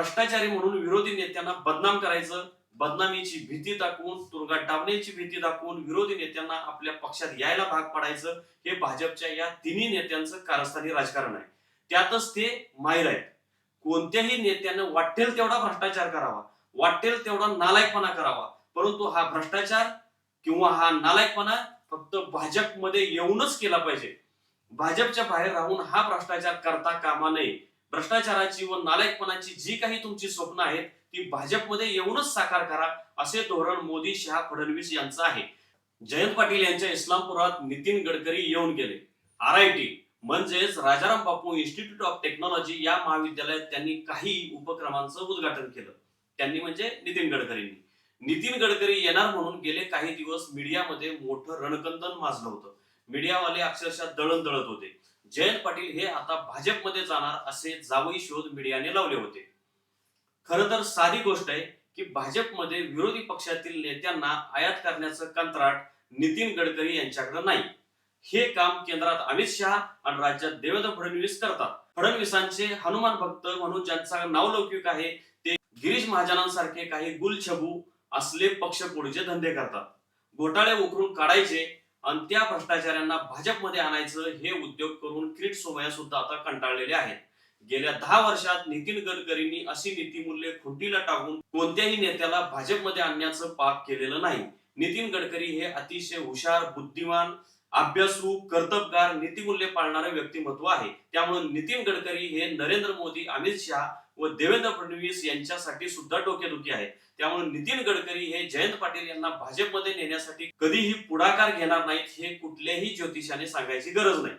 भ्रष्टाचारी म्हणून विरोधी नेत्यांना बदनाम करायचं बदनामीची भीती दाखवून तुरुंगात डावण्याची भीती दाखवून विरोधी नेत्यांना आपल्या पक्षात यायला भाग पाडायचं हे भाजपच्या या तिन्ही नेत्यांचं कारस्थानी राजकारण आहे. त्यातच ते माहीर आहेत. कोणत्याही नेत्यानं वाटेल तेवढा भ्रष्टाचार करावा वाटेल तेवढा नालायकपणा करावा परंतु हा भ्रष्टाचार किंवा हा नालायकपणा फक्त भाजपमध्ये येऊनच केला पाहिजे. भाजपच्या बाहेर राहून हा भ्रष्टाचार करता कामा नये. भ्रष्टाचाराची व नालायकपणाची जी काही तुमची स्वप्न आहेत ती भाजपमध्ये येऊनच साकार करा असे धोरण मोदी शहा फडणवीस यांचं आहे. जयंत पाटील यांच्या इस्लामपुरात नितीन गडकरी येऊन गेले. आर आय टी म्हणजेच Rajaram Bapu Institute of Technology या महाविद्यालयात त्यांनी काही उपक्रमांचं उद्घाटन केलं. त्यांनी म्हणजे नितीन गडकरींनी. नितीन गडकरी येणार म्हणून गेले काही दिवस मीडियामध्ये मोठं रणकंदन माजलं होतं. मीडियावाले अक्षरशः दळण दळत होते. जयंत पाटील हे आता भाजपमध्ये जाणार असे जावई शोध मीडियाने लावले होते. खरं तर साधी गोष्ट आहे की भाजपमध्ये विरोधी पक्षातील नेत्यांना आयात करण्याचं कंत्राट नितीन गडकरी यांच्याकडे नाही. हे काम केंद्रात अमित शहा आणि राज्यात देवेंद्र फडणवीस करतात. फडणवीसांचे हनुमान भक्त म्हणून ज्यांचा नावलौकिक आहे ते गिरीश महाजनांसारखे काही गुलछबू असले पक्षपोडीचे धंदे करतात. घोटाळे उकरून काढायचे आणि त्या भ्रष्टाचाऱ्यांना भाजपमध्ये आणायचं हे उद्योग करून क्रीट सोमया सुद्धा आता कंटाळलेले आहेत. गेल्या दहा वर्षात नितीन गडकरींनी अशी नीतीमूल्य खुंटीला टाकून कोणत्याही नेत्याला भाजपमध्ये आणण्याचं पाप केलेलं नाही. नितीन गडकरी हे अतिशय हुशार बुद्धिमान अभ्यासू कर्तबगार नीतिमूल्य पाळणारे व्यक्तिमत्व आहे. त्यामुळे नितीन गडकरी हे नरेंद्र मोदी अमित शहा व देवेंद्र फडणवीस यांच्यासाठी सुद्धा डोकेदुखी आहे त्यामुळे नितीन गडकरी हे जयंत पाटील यांना भाजपमध्ये नेण्यासाठी कधीही पुढाकार घेणार नाहीत हे कुठल्याही ज्योतिषाने सांगायची गरज नाही.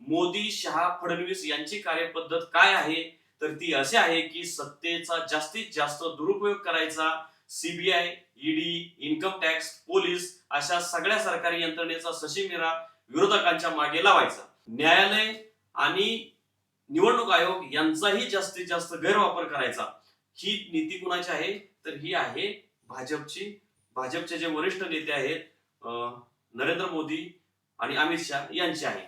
मोदी शहा फडणवीस यांची कार्यपद्धत काय आहे? तर ती असे आहे की सत्तेचा जास्तीत जास्त दुरुपयोग करायचा CBI ED income tax police अशा सगळ्या सरकारी यंत्रणेचा सशिमिरा विरोधकांच्या मागे लावायचा. न्यायालय आणि निवडणूक आयोग यांचाही जास्तीत जास्त गैरवापर करायचा. ही नीती कुणाची आहे? तर ही आहे भाजपची. भाजपचे जे वरिष्ठ नेते आहेत नरेंद्र मोदी आणि अमित शहा यांचे आहे.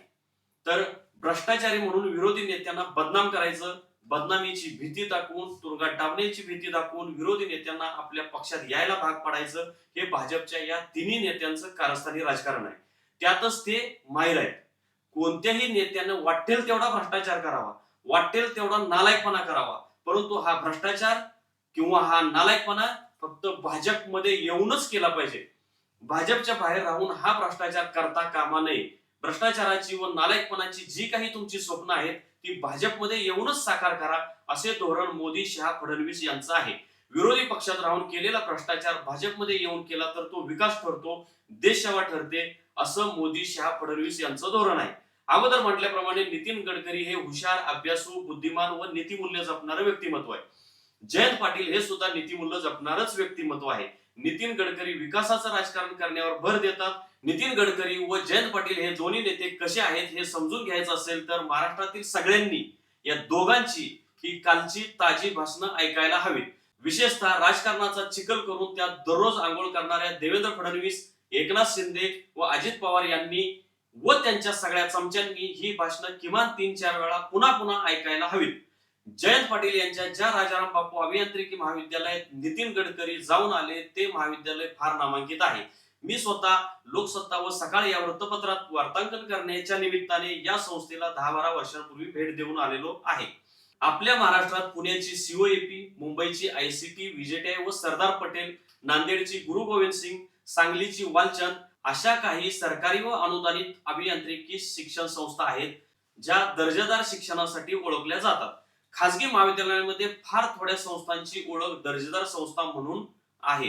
तर भ्रष्टाचारी म्हणून विरोधी नेत्यांना बदनाम करायचं बदनामीची भीती दाखवून तुरुंगात डाबण्याची भीती दाखवून विरोधी नेत्यांना आपल्या पक्षात यायला भाग पाडायचं हे भाजपच्या या तिन्ही नेत्यांचं कारस्थानी राजकारण आहे. त्यातच ते माहीर आहेत. कोणत्याही नेत्यानं वाटेल तेवढा भ्रष्टाचार करावा वाटेल तेवढा नालायकपणा करावा परंतु हा भ्रष्टाचार किंवा हा नालायकपणा फक्त भाजपमध्ये येऊनच केला पाहिजे. भाजपच्या बाहेर राहून हा भ्रष्टाचार करता कामा नये. भ्रष्टाचाराची व नालायकपणाची जी काही तुमची स्वप्न आहेत ती भाजपमध्ये येऊनच साकार करा असे धोरण मोदी शहा फडणवीस यांचं आहे. विरोधी पक्षात राहून केलेला भ्रष्टाचार भाजपमध्ये येऊन केला तर तो विकास ठरतो देश सेवा ठरते असं मोदी शहा फडणवीस यांचं धोरण आहे. अगोदर म्हटल्याप्रमाणे नितीन गडकरी हे हुशार अभ्यासू बुद्धिमान व नीतिमूल्य जपणारं व्यक्तिमत्व आहे. जयंत पाटील हे सुद्धा नीतिमूल्य जपणारच व्यक्तिमत्व आहे. नितीन गडकरी विकासाचं राजकारण करण्यावर भर देतात. नितीन गडकरी व जयंत पाटील हे दोन्ही नेते कसे आहेत हे समजून घ्यायचं असेल तर महाराष्ट्रातील सगळ्यांनी या दोघांची ही कालची ताजी भाषणं ऐकायला हवीत. विशेषतः राजकारणाचा चिखल करून त्यात दररोज आंघोळ करणाऱ्या देवेंद्र फडणवीस एकनाथ शिंदे व अजित पवार यांनी व त्यांच्या सगळ्या चमच्यांनी ही भाषणं किमान तीन चार वेळा पुन्हा पुन्हा ऐकायला हवीत. जयंत पाटील यांच्या ज्या राजाराम बापू अभियांत्रिकी महाविद्यालयात नितीन गडकरी जाऊन आले ते महाविद्यालय फार नामांकित आहे. मी स्वतः लोकसत्ता व सकाळ या वृत्तपत्रात वार्तांकन करण्याच्या निमित्ताने या संस्थेला दहा बारा वर्षांपूर्वी भेट देऊन आलेलो आहे. आपल्या महाराष्ट्रात पुण्याची सीओएपी मुंबईची आयसीटी विजेटीआय व सरदार पटेल नांदेडची गुरु गोविंद सिंग सांगलीची वालचंद अशा काही सरकारी व अनुदानित अभियांत्रिकी शिक्षण संस्था आहेत ज्या दर्जेदार शिक्षणासाठी ओळखल्या जातात. खासगी महाविद्यालयांमध्ये फार थोड्या संस्थांची ओळख दर्जेदार संस्था म्हणून आहे.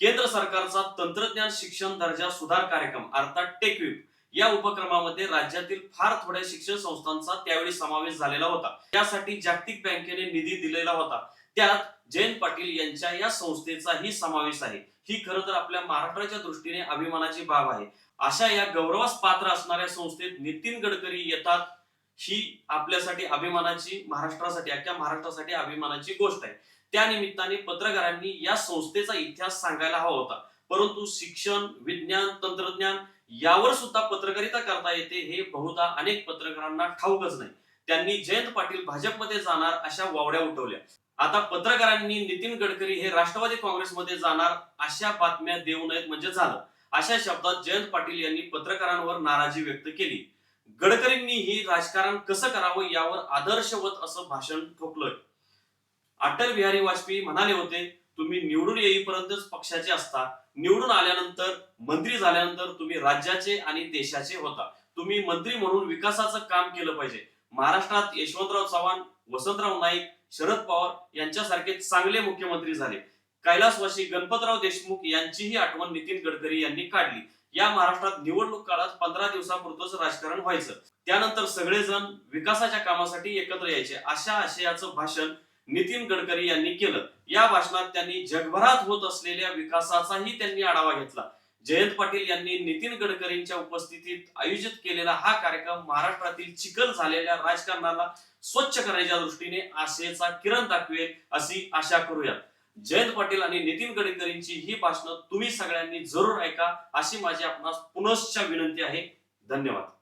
केंद्र सरकारचा तंत्रज्ञान शिक्षण दर्जा सुधार कार्यक्रम अर्थात टेकविप या उपक्रमामध्ये राज्यातील फार थोड्या शिक्षण संस्थांचा त्यावेळी समावेश झालेला होता. त्यासाठी जागतिक बँकेने निधी दिलेला होता. त्यात जयंत पाटील यांच्या या संस्थेचाही समावेश आहे. ही खरं तर आपल्या महाराष्ट्राच्या दृष्टीने अभिमानाची बाब आहे. अशा या गौरवास पात्र असणाऱ्या संस्थेत नितीन गडकरी येतात. ही आपल्यासाठी अभिमानाची महाराष्ट्रासाठी अख्ख्या महाराष्ट्रासाठी अभिमानाची गोष्ट आहे. त्या निमित्ताने पत्रकारांनी या संस्थेचा इतिहास सांगायला हवा होता. परंतु शिक्षण विज्ञान तंत्रज्ञान यावर सुद्धा पत्रकारिता करता येते हे बहुधा अनेक पत्रकारांना ठाऊकच नाही. त्यांनी जयंत पाटील भाजपमध्ये जाणार अशा वावड्या उठवल्या. आता पत्रकारांनी नितीन गडकरी हे राष्ट्रवादी काँग्रेसमध्ये जाणार अशा बातम्या देऊ नयेत म्हणजे झालं. अशा शब्दात जयंत पाटील यांनी पत्रकारांवर नाराजी व्यक्त केली. गडकरींनी ही राजकारण कसं करावं यावर आदर्शवत असं भाषण ठोकलंय. अटल बिहारी वाजपेयी म्हणाले होते तुम्ही निवडून येईपर्यंतच पक्षाचे असता. निवडून आल्यानंतर मंत्री झाल्यानंतर तुम्ही राज्याचे आणि देशाचे होता. तुम्ही मंत्री म्हणून विकासाचं काम केलं पाहिजे. महाराष्ट्रात यशवंतराव चव्हाण वसंतराव नाईक शरद पवार यांच्यासारखे चांगले मुख्यमंत्री झाले. कैलासवासी गणपतराव देशमुख यांचीही आठवण नितीन गडकरी यांनी काढली. या महाराष्ट्रात निवडणूक काळात पंधरा दिवसापुरतंच राजकारण व्हायचं. त्यानंतर सगळेजण विकासाच्या कामासाठी एकत्र यायचे. अशा आशयाचं भाषण नितीन गडकरी यांनी केलं. या भाषणात त्यांनी जगभरात होत असलेल्या विकासाचाही त्यांनी आढावा घेतला. जयंत पाटील यांनी नितीन गडकरींच्या उपस्थितीत आयोजित केलेला हा कार्यक्रम महाराष्ट्रातील चिखल झालेल्या राजकारणाला स्वच्छ करण्याच्या दृष्टीने आशेचा किरण दाखवेल अशी आशा करूयात. जयंत पाटील आणि नितीन गडकरींची ही भाषणं तुम्ही सगळ्यांनी जरूर ऐका अशी माझी आपणास पुनश्च विनंती आहे. धन्यवाद.